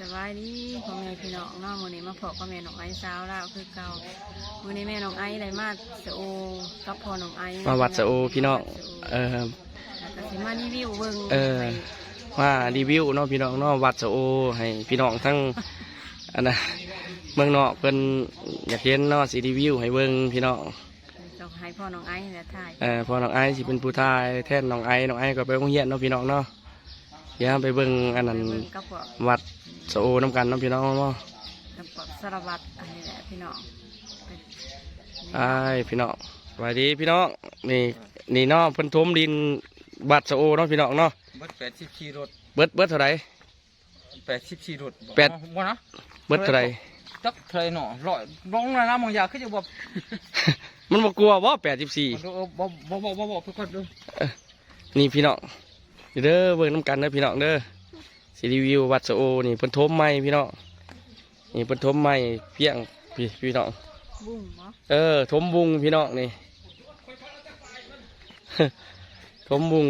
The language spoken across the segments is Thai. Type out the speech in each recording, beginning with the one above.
สบายดีพ่อแม่พี่น้องเน้องมื้อนี้มาพบกับแม่น้องไอซ์สาวลาวคือเก่ามื้อนี้แม่น้องไอซ์ได้มาสะโอกับพ่อน้องไอซ์มาวัดสะโอพี่น้องเออแล้วก็สิมารีวิวเบิ่งเออมารีวิวเนาะพี่น้องเนาะวัดสะโอให้พี่น้องทั้งอันนะเมืองนอกเพิ่นอยากเห็นเนาะสิรีวิวให้เบิ่งพี่น้องต้องให้พ่อน้องไอซ์และถ่ายเออพอน้องไอซ์สิเป็นผู้ทายแทนน้องไอซ์น้องไอซ์ก็ไปโรงเรียนเนาะพี่น้องเนาะเดี๋ยวไปเบิ่งอันนั้นไปเบิ่งกับพวกวัดสะโอน้ำกันเนาะพี่น้องเนาะกับพวกสารวัตรอันนี้แหละพี่น้องไปไอ้ายพี่น้องสวัสดีพี่น้องนี่นี่เนาะเพิ่นทมดินวัดสะโอเนาะพี่น้องเนาะเบิดแปดสิบขี่รถเบิดเบิดเท่าไหร่ แปดสิบขี่รถแปด ว่านะเบิดเท่าไหร่ จักเทยหน่อร้อยร้องนะนะบางอย่างคือจะบอกมันบ่กลัวบ่แปดสิบสี่เออบอกบอกบอกบอกบอกทุกคนดูนี่พี่น้อง เด้อเบิ่งน้ำกันเด้อพี่น้องเด้อสิรีวิววัดสะโอนี่เพิ่นทมใหม่พี่น้องนี่เพิ่นทมใหม่เพียงพี่พี่น้องบุ้งบ่เออทมบุงพี่น้องนี่ทมบุง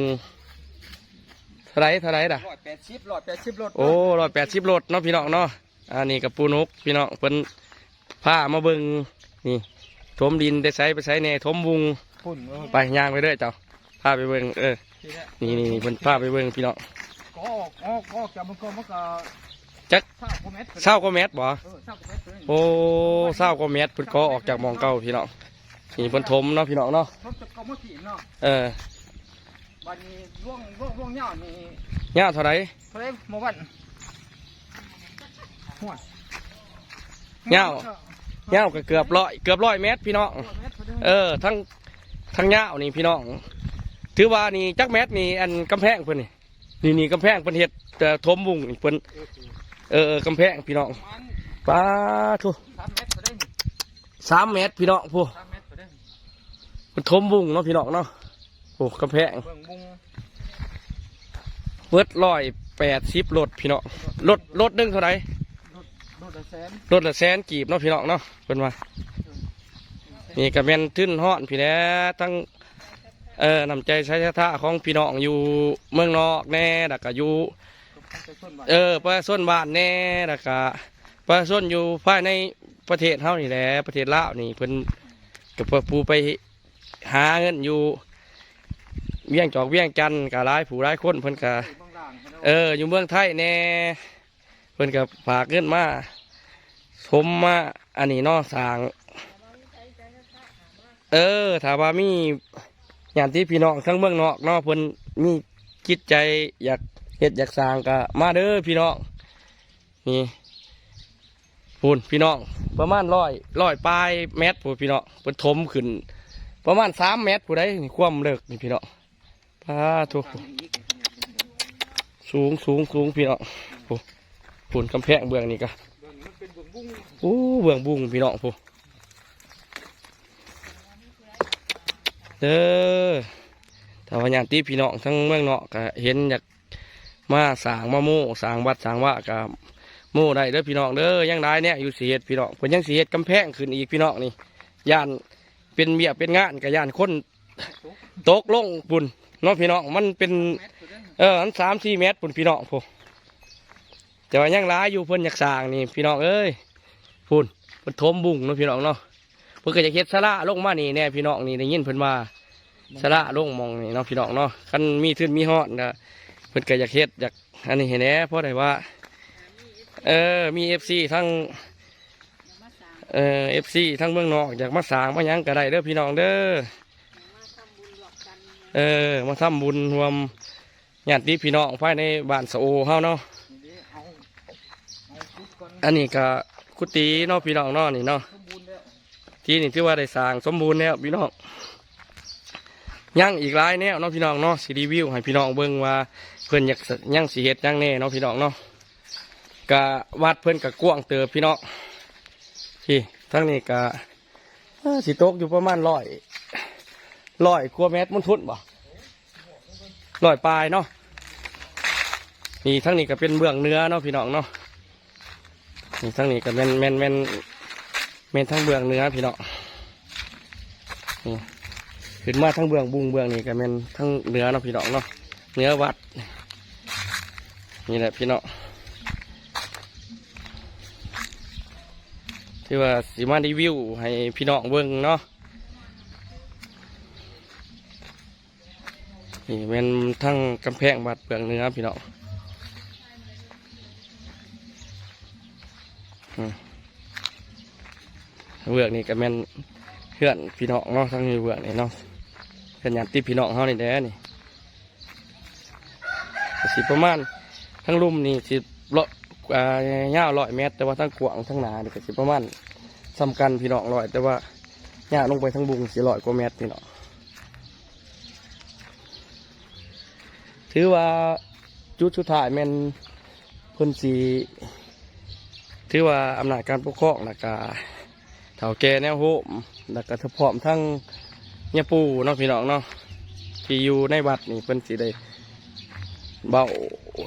เท่าไรเท่าไรด่ะร้อยแปดสิบร้อยแปดสิบรถโอ้ร้อยแปดสิบรถเนาะพี่น้องเนาะอันนี้กับปูนกพี่น้องเพิ่นผ้ามาเบิ่งนี่ทมดินได้ใช้ไปใช้แน่ทมบุงฝุ่นเออไปย่างไปเด้อเจ้าพาไปเบิ่งเออทีแรก นี่นี่นี่เพิ่นพาไปเบิ่งพี่น้องก็ออกออกออกจากมันก็มันก็จักเศร้าคอมเมนต์เศร้าก็แมสบ่เออเศร้าคอมเมนต์เลยโอ้เศร้าก็แมสเพิ่นก็ออกจากหมองเก่าพี่น้องนี่เพิ่นทมเนาะพี่น้องเนาะรถจะก็มาขี่เนาะเออวันนี้ร่วงร่วงร่วงเหย้านี่ย่าเท่าไรเท่าไหรหมวันหัวเหย้าเหย้าก็เกือบร้อยเกือบร้อยเมตรพี่น้อง เออทั้งทั้งเหย้านี่พี่น้อง ถือว่านี่จักแมตรนี่อันกำแพงเพิ่นนี่นี่นี่กำแพงเพิ่นเฮ็ดแต่ทมบุงนี่เพิ่นเออกำแพงพี่น้องป้าทุสามเมตรเท่าไหรนี่สามเมตรพี่น้องผู้สามเมตรเท่าไหรเพิ่นทมบุงเนาะพี่น้องเนาะโอ้กำแพงเบิ่งบุงเบิดร้อยแปดสิบรถพี่น้องรถรถหนึงเท่าไหร่รถละแสนรถละแสนกีบเนาะพี่น้องเนาะเพิ่นว่านี่ก็แมนทึ้นฮ้อนพี่แล้ทั้ง เออนำใจใช้ชะทะของพี่น้องอยู่เมืองนอกแน่แล้วก็อยู่กับไปชนบ้านเออประชาชนบ้านแน่แล้วก็ประชาชนอยู่ภายในประเทศเฮานี่แหละประเทศลาวนี่เพิ่นกับผู้ไปหาเงินอยู่เวียงจอกเวียงจันกับหลายผู้หลายคนเพิ่นก็บเอออยู่เมืองไทยแน่เพิ่นก็ฝากเงินมาชมมาอันนี้นาะสาง เออถ้าว่ามี อย่างที่พี่น้องทั้งเมืองนอกเนาะเพิ่นมีจิตใจอยากเฮ็ดอยากสร้างก็มาเด้อพี่น้องนี่พูนพี่น้องประมาณร้อยร้อยปลายเมตรพูนพี่น้องเพิ่นถมขึ้น ประมาณสามเมตรผู้ใดนี่ความเลิกนี่พี่น้องพาทุกสูงสูงสูงพี่น้องโอ้ปูนกำแพงเบื้องนี่ก็โอ้เบื้องบุ้งพี่น้องผู้ เด้อถ้าว่าญาติพี่น้องทั้งเมืองเนาะก็เห็นอยากมาสางมาโม่สางวัดสางว่าก็โม่ได้เด้อพี่น้องเด้อยังได้เนี่ยอยู่เสีเฮ็ดพี่น้องเพิ่นยังเสีเฮ็ดกำแพงขึ้นอีกพี่น้องนี่ย่านเป็นเบียเป็นงานกับย่านคนตกลงปุ่นเนาะพี่น้องมันเป็นเอออันสามสี่เมตรปุ่นพี่น้องพูแต่ว่ายังร้ายอยู่เพิ่นอยากสางนี่พี่น้องเอ้ยพุ่นเพิ่นทมบุ้งเนาะพี่น้องเนาะ เพิ่นก็จะเฮ็ดสระลงมานี่แน่พี่น้องนี่ได้ยินเพิ่นว่าสระลงมองนี่เนาะพี่น้องเนาะคันมีทื่นมีฮอดนะเพิ่นก็อยากเฮ็ดอยากอันนี้เห็นแน่เพราะได้ว่าเออมีเอฟซีทั้งเออเอฟซีทั้งเมืองนอกอยากมาสางมายังก็ได้เด้อพี่น้องเด้อเออมาทำบุญรวมญาติพี่น้องภายในบ้านสโอเฮาเนาะอันนี้ก็กุฏิเนาะพี่น้องเนาะนี่เนาะ ที่นี่ถือว่าได้สร้างสมบูรณ์แล้วพี่น้องยังอีกหลายแนวเนาะพี่น้องเนาะสิรีวิวให้พี่น้องเบิ่งว่าเพิ่อนอยากสิยังสิเฮ็ดยังแน่เนาะพี่น้องเนาะกะวัดเพิ่อนกะกว้างเติบพี่น้องพี่ทั้งนี้กะเอ้อสิตกอยู่ประมาณร้อยร้อยกว่าเมตรมันทุนบ่ร้อยปลายเนาะนี่ทั้งนี้ก็เป็นเบื้องเนื้อเนาะพี่น้องเนาะนี่ทั้งนี้ก็เป็นแมนแมน เมนทั้งเบื้องเนื้อพี่น้องนี่ขึ้นมาทั้งเบื้องบุงเบื้องนี่ก็เมนทั้งเนื้อเนาะพี่เน้องเนาะเนื้อวัด นี่แหละพี่เน้องที่ว่าสิมารีวิวให้พี่น้องเบิ่งเนาะนี่เป็นทั้งกำแพงบัดเปลืองเนื้อพี่น้องอืม เบือกนี่ก็แม่นเพื่อนพี่น้องเนาะทั้งนี้เบือกนี่เนาะเพื่อนญาติพี่น้องเฮานี่แด้นี่สิประมาณทั้งลุ่มนี่สิเลาะอ่ายาวร้อยเมตร แต่ว่าทั้งกวางทั้งหนานี่ก็สิประมาณสำคัญพี่น้องร้อย แต่ว่าย่างลงไปทั้งบุงสิร้อยกว่าเมตรพี่น้องถือว่าจุดสุดท้ายแม่นเพิ่นสีถือว่าอำนาจการปกครองแล้วก็ เฒ่าแก่แนวโฮมแล้วก็เฉพาะทั้งเนี่ยปูเนาะพี่น้องเนาะที่อยู่ในวัดนี่เพิ่นสิได้เบา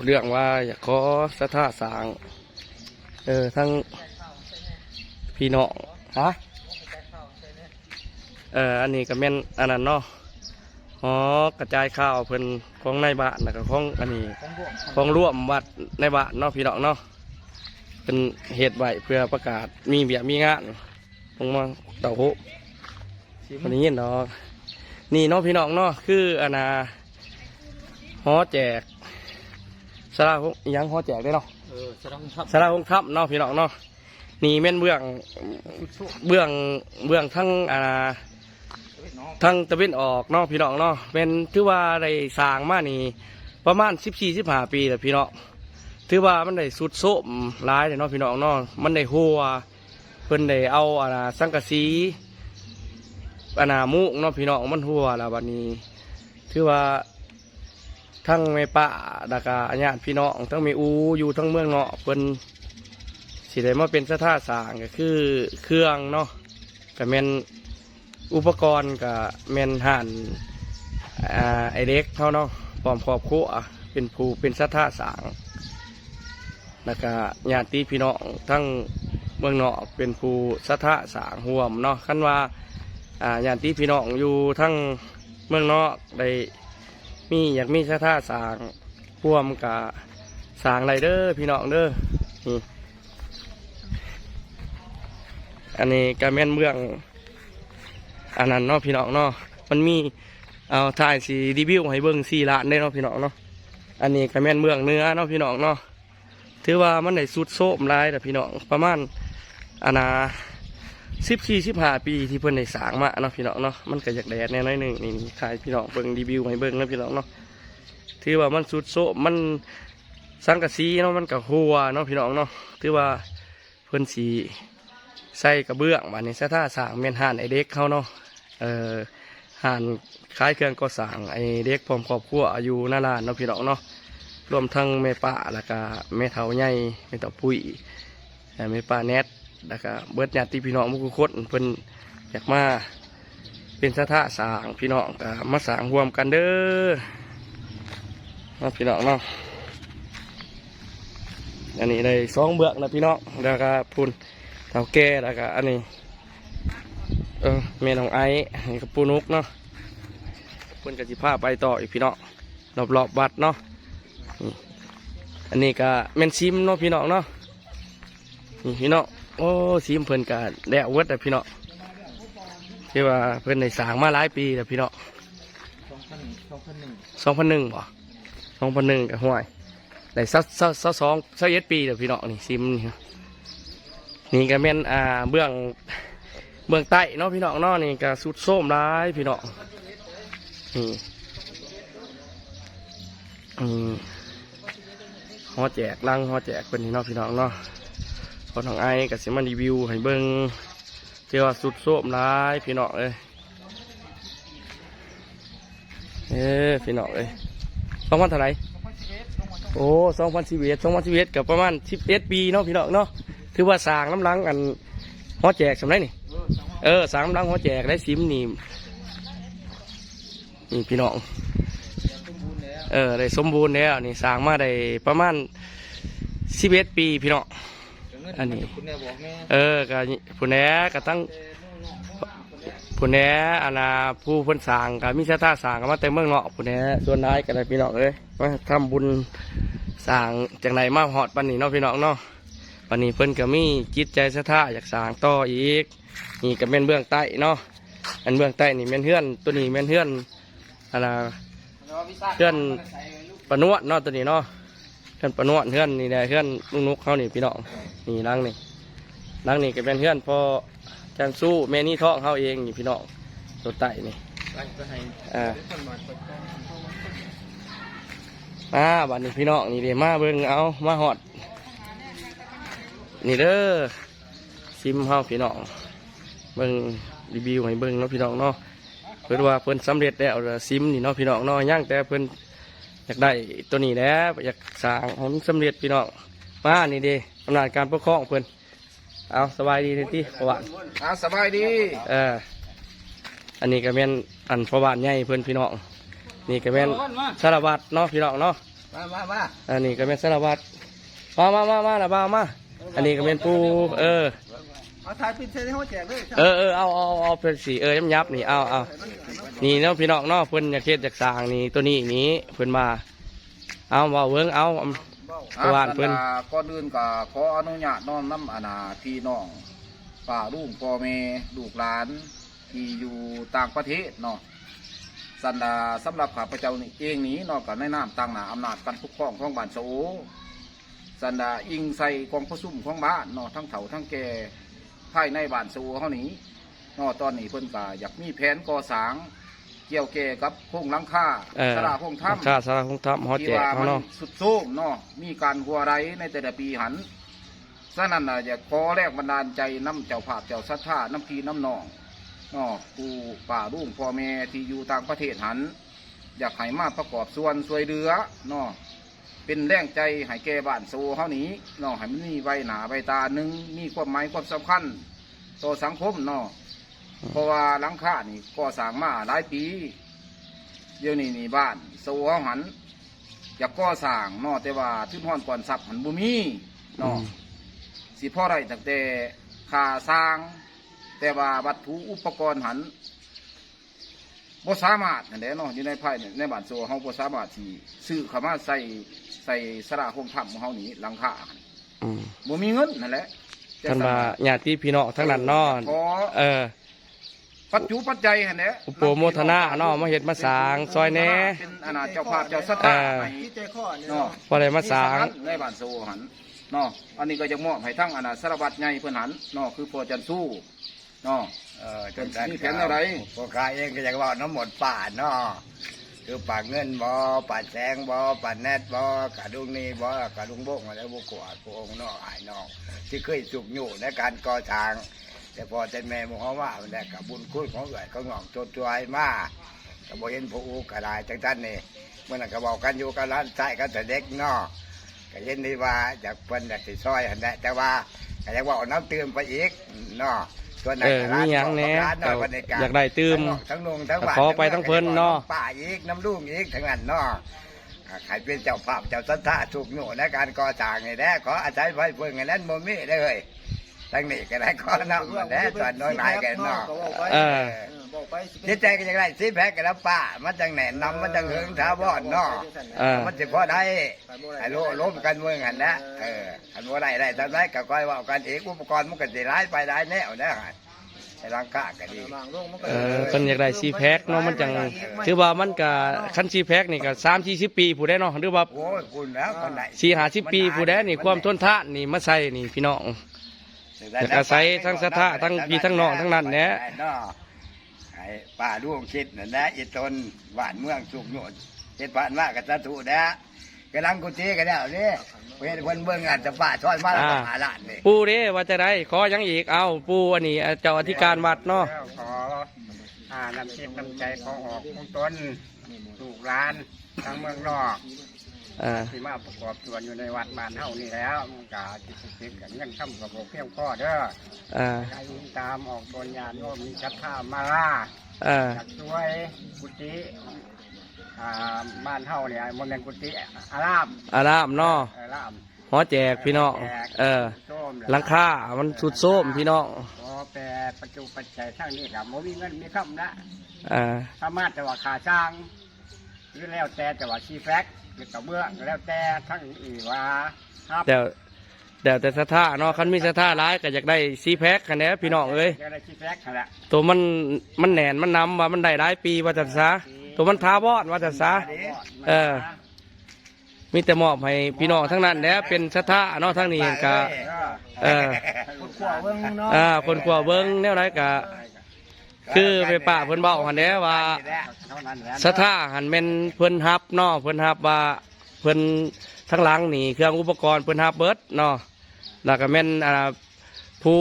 เรื่องว่าอยากขอสถาสางเออทั้งพี่น้องฮะเอออันนี้ก็แม่นอันนั้นเนาะหอกระจายข่าวเพิ่นของในบ้านแล้วก็ของอันนี้ของพวกของร่วมวัดในบ้านเนาะพี่น้องเนาะเป็นเหตุไว้เพื่อประกาศมีเบียมีงาน ลงมาเต่าโหสีวันนี้เนาะนี่เนาะพี่น้องเนาะคืออันนาหอแจกสลาหอิหยังหอแจกได้เนาะเออจะต้องทับสลาหงทับเนาะพี่น้องเนาะนี่แม่นเบื้องสุดโซ่เบื้องเบื้องทั้งอ่าเนาะทั้งตะเวนออกเนาะพี่น้องเนาะเป็นถือว่าได้สร้างมานี่ประมาณสิบสี่สิบห้าปีแล้วพี่น้องถือว่ามันได้สุดโสมร้ายเลยเนาะพี่น้องเนาะมันได้หัว เพิ่นได้เอาอ่าสังกะสีอานามุกเนาะพี่น้องมันหัวแล้วบัดนี้ถือว่าทั้งแม่ป้าดากาญาติพี่น้องทั้งแม่อูอยู่ทั้งเมืองเนาะเพิ่นสิได้มาเป็นสถาสางก็คือเครื่องเนาะก็แม่นอุปกรณ์ก็แม่นห่านอ่าไอเด็กเท่าเนาะพร้อมครอบครัวเป็นผู้เป็นสถาสางแล้วก็ญาติพี่น้องทั้ง เมืองเนาะเป็นผู้สถานสางร่วมเนาะคันว่าอ่าญาติพี่น้องอยู่ทั้งเมืองนอกได้มีอยากมีสถานสางร่วมกับสางไรเด้อพี่น้องเด้อนี่อันนี้ก็แม่นเมืองอันนั้นเนาะพี่น้องเนาะมันมีเอาถ่ายสีรีวิวให้เบิ่งสี่ล้านได้เนาะพี่น้องเนาะอันนี้ก็แม่นเมืองเนื้อเนาะพี่น้องเนาะถือว่ามันได้สุดโซมลายแต่พี่น้องประมาณ อันนาสิบสี่สิบห้าปีที่เพิ่อนได้สร้างมาเนาะพี่น้องเนาะมันก็อยากแดดแน่น้อยหนึ่งนี่ขายพี่น้องเบิ่งรีวิวให้เบิ่งนะพี่น้องเนาะถือว่ามันสุดโซมันสังกะสีเนาะมันก็หัวเนาะพี่น้องเนาะถือว่าเพิ่อนสีใส่กระเบื้องมาในสถาสางเมนห่านไอเด็กเขาเนาะเอ่อห่านขายเครื่องก่อสร้างไอเด็กพร้อมครอบครัวอายุน้ารานเนาะพี่น้องเนาะรวมทั้งแม่ป้าแล้วก็แม่เฒ่าใหญ่แม่เฒ่าปุ้ยแม่ป้าแนท แล้วก็เบิดญาติพี่น้องมุกุคนเพิ่นอยากมา เป็นสถาสางพี่น้องก็มาสางรวมกันเด้อนะพี่น้องเนาะอันนี้ได้สองเบือกนะพี่น้องแล้วก็พุ่นเท่าแก่แล้วก็อันนี้เออแม่น้องไอ้นี่ก็ปูนุกเนาะเพิ่นก็สิพาไปต่ออีกพี่น้องรอบๆวัดเนาะอันนี้ก็แม่นซิมเนาะพี่น้องเนาะนี่พี่น้อง โอ้ซีมเพิ่นกะแล้วเวิร์ดแต่พี่น้องที่ว่าเพิ่นในสร้างมาหลายปีแล้วพี่น้องสองพันสองพันหนึ่งสองพันหนึ่งบ่สองพันหนึ่งกับห่วยได้สักสักสักสองสักเอ็ดปีแล้วพี่น้องนี่ซิมนี่นี่ก็แม่นอ่าเบื้องเบื้องใต้เนาะพี่น้องเนาะนี่ก็สุดโส้มร้ายพี่น้องนี่อืมฮอแจกลังฮอแจกเป็นนี่เนาะพี่น้องเนาะ พอทางไอ้กับสิมารีวิวให้เบิ้งเที่ว่าสุดโสมร้ายพี่น้องเลยเอ้พี่น้องเลยสองพันเท่าไหร่โอ้สองพันสิบเอ็ดสองพันสิบเอ็ดกับประมาณสิบเอ็ดปีเนาะพี่น้องเนาะถือว่าสางน้ำลังอันหัวแจกสำไรนี่เออสองเออสางน้ำลังหัวแจกได้ซิมนี่นี่พี่น้องเออได้สมบูรณ์แล้วนี่สางมาได้ประมาณสิบเอ็ดปีพี่น้อง อันนี้ คุณแม่บอกแม่เออก็ผู้แหน่ก็ตั้งผู้แหน่อานาผู้เพิ่นสร้างก็มีชะตาสร้างก็มาแต่เมืองเนาะผู้แหน่ส่วนนายก็ได้พี่น้องเลยมาทำบุญสร้างจังไหนมาฮอดปันนี้เนาะพี่น้องเนาะวันนี้เพิ่นก็มีจิตใจศรัทธาอยากสร้างต่ออีก นี่ก็เป็นเบื้องใต้เนาะอันเบื้องใต้นี่แม่นเฮือนตัวนี้แม่นเฮือนอะไรเฮือนปะนวดเนาะตัวนี้เนาะ เฮือนปะนวดเฮือนนี่แหละเฮือนลุงนุกเขานี่พี่น้องนี่หลังนี่หลังนี่ก็เป็นเฮือนพอจันสู้แม่นี่ท้องเขาเองนี่พี่น้องตัวใต้นี่อ่ามาบัดนี้พี่น้องนี่เดี๋ยวมาเบิ่งเอามาหอด นี่เด้อซิมเฮาพี่น้องเบิ่งรีวิวให้เบิ่งเนาะพี่น้องเนาะเพิ่นว่าเพิ่นสำเร็จแล้วซิมนี่เนาะพี่น้องเนาะย่างแต่เพิ่น อยากได้ตัวนี้แหล้วอยากสร้างให้มันสำเร็จพี่น้องมานี่เด้อำนาจการปกครองเพิ่นเอาสบายดีเลยที่ประวัติอ่าสบายดีเอออันนี้ก็แม่นอันประวัติใหญ่เพิ่นพี่น้องนี่ก็แม่นสารวัตรเนาะพี่น้องเนาะมามามาอันนี้ก็เป็นสารวัตรมามามามาละบ้ามาอันนี้ก็เป็นปูเออ เอาถ่ายปิดเส้นให้เขาแจกด้วยเออเออเอาเอาเอาเป็นสีเออย้ำยับนี่เอาเอานี่เนาะพี่น้องเนาะเพิ่นอยากเฮ็ดจากสร้างนี่ตัวนี้นี้เพิ่นมาเอาเว่าเวิงเอาประวัติเพิ่นอ่าก่อนอื่นก็ขออนุญาตน้อมนำอานาพี่น้องป้าลุงพ่อแม่ลูกหลานที่อยู่ต่างประเทศเนาะสันดาสำหรับข้าพเจ้านี่เองนี้เนาะก็ในนามตั้งหนาอำนาจการปกครองของบ้านโสสันดาอิงใส่กองพระซุ่มของบ้านเนาะทั้งเฒ่าทั้งแก่ ภายในบ้านโสเฮานี้เนาะตอนนี้เพิ่นก็อยากมีแผนก่อสร้างเกี่ยวแก่กับโครงหลังคาเออ สลาโครงถ้ำ ค่าสาราคงทับฮอแจกเขาเนาะ สุดโซ่มเนาะมีการหัวไรในแต่ละปีหันฉะนั้นน่ะอยากขอแรกบันดาลใจน้ำเจ้าภาพเจ้าสัทธาน้ำพีน้ำนองเนาะผู้ป่าลุงพ่อแม่ที่อยู่ต่างประเทศหัน อยากให้มาประกอบส่วนสวยเรือเนาะ เป็นแรงใจให้แก่บ้านโซเฮานี้เนาะให้มันมีใบหนาใบตาหนึ่งมีความหมายความสำคัญต่อสังคมเนาะเพราะว่าหลังคานี่ก่อสร้างมาหลายปี เดี๋ยวนี้นี่บ้านโซเฮาหันอยากก่อสร้างเนาะแต่ว่าทุนห้อนก่อนสับหันบุมีเนาะสิพ่อไรตั้งแต่ค่าสร้าง แต่ว่าวัตถุอุปกรณ์หัน บ่สามารถนั่นแหละเนาะอยู่ในภายในในบ้านโซเฮาบ่สามารถที่ซื้อเข้ามาใส่ใส่สระโครงถ้ำของเฮานี้หลังคาหั่นอืมบ่มีเงินนั่นแหละท่านว่าญาติพี่น้องทั้งนั้นเนาะขอเออ ปัจจุปัจจัยหั่นแหละอุปโมทนาเนาะมาเฮ็ดมาสร้างซอยแหน่ เป็นอาณาเจ้าภาพเจ้าสถาเออ ให้ที่ใจข้อเนี่ยเนาะพอได้มาสร้าง ในบ้านโซหันเนาะอันนี้ก็จะมอบให้ทั้งอาณาสารวัตรใหญ่เพื่อนหันเนาะคือพ่อจันสู้ เนาะเออจนสันมีแผนอะไรพวกข้าเองก็อยากว่าน้ำหมดป่าเนาะคือป่าเงินบ่ป่าแสงบ่ป่าแนตบ่กระดุงนี่บ่กระดุงโบกมาแล้วบุกวาดพระองค์เนาะไอ้น้องที่เคยสุกอยู่ในการก่อสร้าง แต่พอแต่แม่หมึงเขาว่ามันได้กับบุญคุณของเอ๋ยเขางอกจดจวยมาก็บ่เห็นผู้อูกระไดจังท่านนี่เมื่อนั้นก็บอกกันอยู่กับร้านใต้กันแต่เด็กเนาะก็เห็นดีว่าอยากเป็นอยากสิซอยหันแหละแต่ว่าก็อยากว่าเอาน้ำเติมไปอีกเนาะ ส่วนไหนเออมีหยังแหน่ร้านเนาะบรรยากาศอยากได้ตื่มทั้งนงทั้งหวานขอไปทั้งเพิ่นเนาะ ป่าอีกน้ำลูกอีกทั้งนั้นเนาะอ่าใครเป็นเจ้าภาพเจ้าสัทธาถูกหนูในการก่อสร้างนี่แหละขออาศัยไฟเพิ่งอันนั้นโมมีได้เลย ทั้งนี้ก็ได้ขอนำมาแล้วตอนน้อยนายกันเนาะเออบอกไปจิตใจก็ยังได้สิแพ็กกันแล้วป้ามันจังแหน่นำมันจังเฮิงท้าวอนเนาะเออมันสิพอได้ไอ้โลล้มกันเมืองหันนะเอออันว่าได้ได้ทำไรก็คอยเว่ากันเองอุปกรณ์มันก็สิร้ายไปได้แน่นะไอ้ร่างกายก็ดีบางโรงมันก็เออเพิ่นอยากได้ซีแพ็คเนาะมันจังถือว่ามันก็คันซีแพ็คนี่ก็สามสี่สิบปีผู้ได้เนาะหรือว่าโอ้ยคุณแล้วคนไหนสี่ห้าสิบปีผู้ได้นี่ความทนทานนี่มาใส่นี่พี่น้อง อยากอาศัยทั้งสถาทั้งพี่ทั้งน้องทั้งนั้นแหละไอ้ป้าดวงคิดนั่นนะอีตนหวานเมืองสุกโยนเฮ็ดบ้านว่ากับตาถูนะกำลังกุฏิกันแล้วนี่เฮ็ดคนเบิ่งอาจจะป้าช่อยมาแล้วก็หาล้านนี่ปูเด้ว่าจะได้ขอหยังอีกเอาปูอันนี้เจ้าอธิการวัดเนาะแล้วขออ่านำจิตนำใจของออกของตนลูกหลานทางเมืองนอก อ่า ที่มาประกอบส่วนอยู่ในวัดบ้านเฮานี่แล้วมันกาจิตสิทธิ์กับเงินคำกับโบเพียงพ่อเด้ออ่า ใครตามออกบนญาณโยมมีชัดท่ามาล่าอ่า อยากช่วยกุฏิอ่าบ้านเฮาเนี่ยมันเป็นกุฏิอารามอารามเนาะอารามหอแจกพี่น้องเออส้มหลังคามันสุดโส้มพี่น้องพอแปรปัจจุปัจจัยทั้งนี้กับโมมีเงินมีคำละอ่า สามารถจะว่าขาช่าง หรือแล้วแต่จะว่าชีแฟกหรือกับเบื้องแล้วแต่ทั้งอีว่าครับแต่เดี๋ยวแต่สถาเนาะคันมีสถาร้ายก็อยากได้ซีแพ็คคะแนนพี่น้องเอ้ยจะได้คิดแรกนั่นแหละตัวมันมันแหนนมันนำว่ามันได้หลายปีว่าจัดซะตัวมันท้าวอดว่าจัดซะเออ มีแต่มอบให้พี่น้องทั้งนั้นแหละเป็นสถาเนาะทั้งนี้ก็เออคนขวาเบิ่งเนาะอ่าคนกลัวเบิ้งแนวไหนก็ คือไปป่าเพิ่นเบาหันแหละว่าเท่านั้นแหละสถาหันแม่นเพิ่นฮับเนาะเพิ่นฮับว่าเพิ่นทั้งหลังนี่เครื่องอุปกรณ์เพิ่นฮับเบิดเนาะแล้วก็แม่นอ่าผู้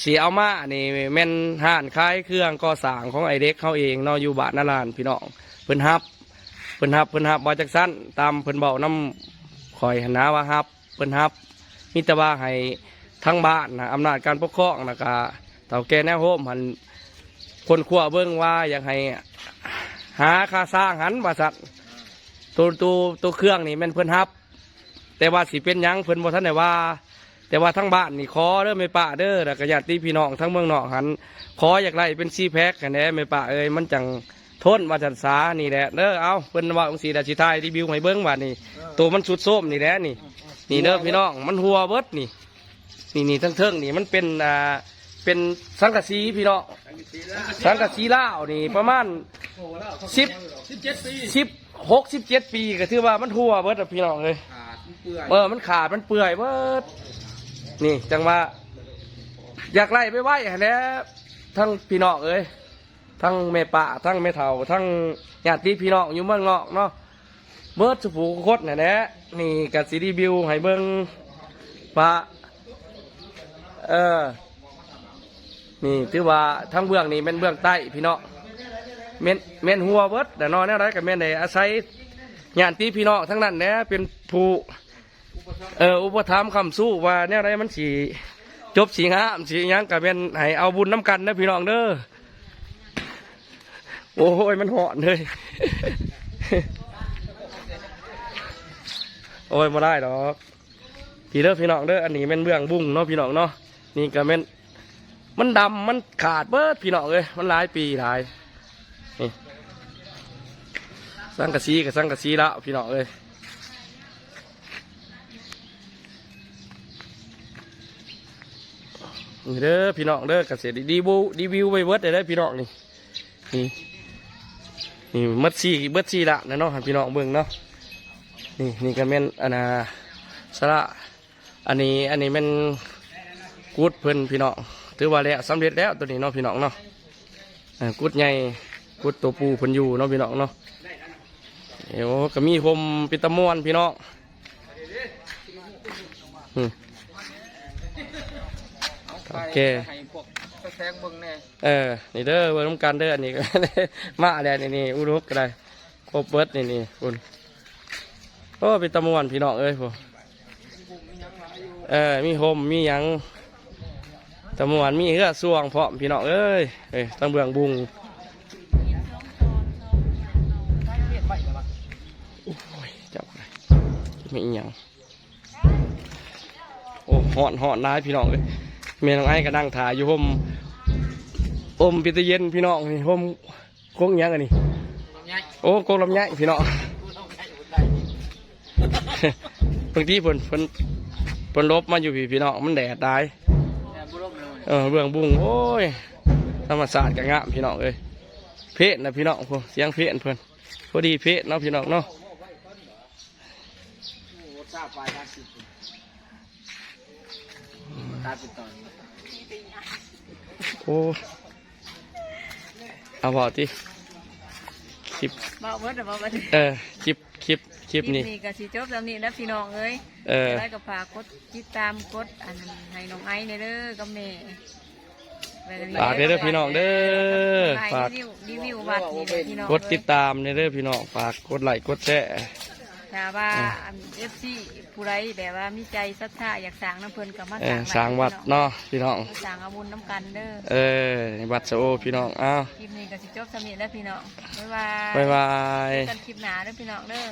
เสียเอามานี่แม่นห้านขายเครื่องก่อสร้างของไอเด็กเขาเองเนาะอยู่บ้านนาลานพี่น้องเพิ่นฮับเพิ่นฮับเพิ่นฮับบ่จักสั้นตามเพิ่นเบาน้ำคอยหันนะว่าฮับเพิ่นฮับมีแต่ว่าให้ทั้งบ้านนะอำนาจการปกครองนะก็เต่าแก่แนวโฮมหัน คนขั้วเบิ่งว่าอยากให้ หาค่าสร้างหันบริษัทตัวตัวตัวเครื่องนี่แมันเพิ่นฮับ แต่ว่าสิเป็นหยังเพิ่นบ่ทันได้ว่า แต่ว่าทั้งบ้านนี่ขอเด้อไม่ป้าเด้อแล้วก็ญาติพี่น้องทั้งเมืองนอกหันขออยากไล่เป็นซีแพ็คกันแหน่ไม่ป้าเอ้ยมันจังทนมาจันสานี่แหละเด้อเอาเพิ่นว่าองค์สีดาชิไทยรีวิวให้เบิ่งว่านี่ตัวมันสุดโส้มนี่แหละนี่ นี่เด้อพี่น้องมันหัวเบิดนี่ นี่นี่ทั้งเทิงนี่มันเป็นอ่าเป็นสังกะสีพี่น้อง สังกะสีลาวนี่ประมาณสิบสิบหกสิบเจ็ดปีก็ถือว่ามันหัวเบิดอะพี่น้องเลยขาดเปื่อยเออมันขาดมันเปื่อยเบิดนี่จังว่า อยากไล่ไปไหวหั่นแหล้วทั้งพี่น้องเอ้ยทั้งแม่ป่าทั้งแม่เฒ่า ทั้งญาติพี่น้องอยู่เมืองนอกเนาะเบิดสุผูโคตรน่ะแหละนี่กับซีดีบิวให้เบิ่งว่าเออ นี่ถือว่าทั้งเบื้องนี่เป็นเบื้องใต้พี่น้องเมนเมนหัวเบิร์ดแต่นอนแนวไรกับเมนในอาศัยญานติพี่น้องทั้งนั้นแหละเป็นผู้เอออุปถัมภ์คำสู้ว่าแนวไรมันสีจบสีงามสียังกับเป็นให้เอาบุญน้ำกันนะพี่น้องเด้อโอ้ยมันหอนเลยโอ้ยมาได้ดอกพี่เด้อพี่น้องเด้ออันนี้เป็นเบื้องบุ้งเนาะพี่น้องเนาะนี่ก็เป็น มันดำมันขาดเบิดพี่น้องเอ้ยมันหลายปีหลายนี่สังกะสีกับสังกะสีละพี่น้องเอ้ยนี่เด้อพี่น้องเด้อเกษตรดีบูดีวิวไปเบิดได้เด้พี่น้องนี่นี่นี่มัดซีเบิดซีละนะเนาะพี่น้องเบิ่งเนาะนี่นี่ก็แม่นอันน่ะสระอันนี้อันนี้แม่นกูดเพิ่นพี่น้อง ถือว่าแล้วสำเร็จแล้วตัวนี้เนาะพี่น้องเนาะเอ่อกูดใหญ่กูดตัวปูเพิ่นอยู่เนาะพี่น้องเนาะเดี๋ยวก็มีคมปิตะมวนพี่น้องอืมโอเคให้พวกแทงเบิ่งแน่เออ นี่เด้อเบิ่งน้ำกันเด้ออันนี้ก็มาแล้วนี่นี่อุรุกก็ได้ครบเบิดนี่นี่คุณโอ้ปิตะมวนพี่น้องเอ้ยผมเออ มีโฮมมีหยัง ตะมวนมีเหือส่วงพร้อมพี่น้องเอ้ยเอ้ยตั้งเบืองบุงโอ้ยจับไปไม่อียังโอ้หอนหอนร้ายพี่น้องเอ้ยเมียน้องไอ้ก็นั่งถ่ายอยู่ห่มอมปิตเย็นพี่น้องนี่ห่มโค้งยังอันนี้โอ้โค้งลำไยพี่น้องบางทีเพิ่นเพิ่นเพิ่นลบมาอยู่พี่พี่น้องมันแดดได้ เลยเออเบื้องบุ้งโอ้ยธรรมศาสตร์ก็งามพี่น้องเอ้ยเพศนะพี่น้องพวกเสียงเพศเพิ่นพอดีเพศเนาะพี่น้องเนาะโอ้ทราบปลายการสิบตาติดต่อโอ้เอาบอกที่คลิปเบาเบิดเดี๋ยวเบาเบิดเออคลิปค ลิปคลิปนี้ นี่ก็สิจบแล้วนี่นะพี่น้องเอ้ยเออได้กับฝากกดติดตามกดอันนั้นให้น้องไอ้เด้อกับแม่ฝากเด้อพี่น้องเด้อฝาฝากกรีวิวรีวิววัดนี่เด้อพี่น้องกดติดตามเด้อพี่น้องฝากกดไลค์กดแชร์ ถ้าว่าเอฟซีผู้ใดแบบว่ามีใจศรัทธาอยากสร้างน้ำเพลินกับมาเอสร้างอสร้างวัดเนาะพี่น้อง มาสร้างอาบุญน้ำกันเด้อเออวัดโซพี่น้องอ้าวคลิปนี้ก็สิจบสำเร็จแล้วพี่น้องบ๊ายบายบ๊ายบายเจอกันคลิปหน้าเด้อพี่น้องเด้อ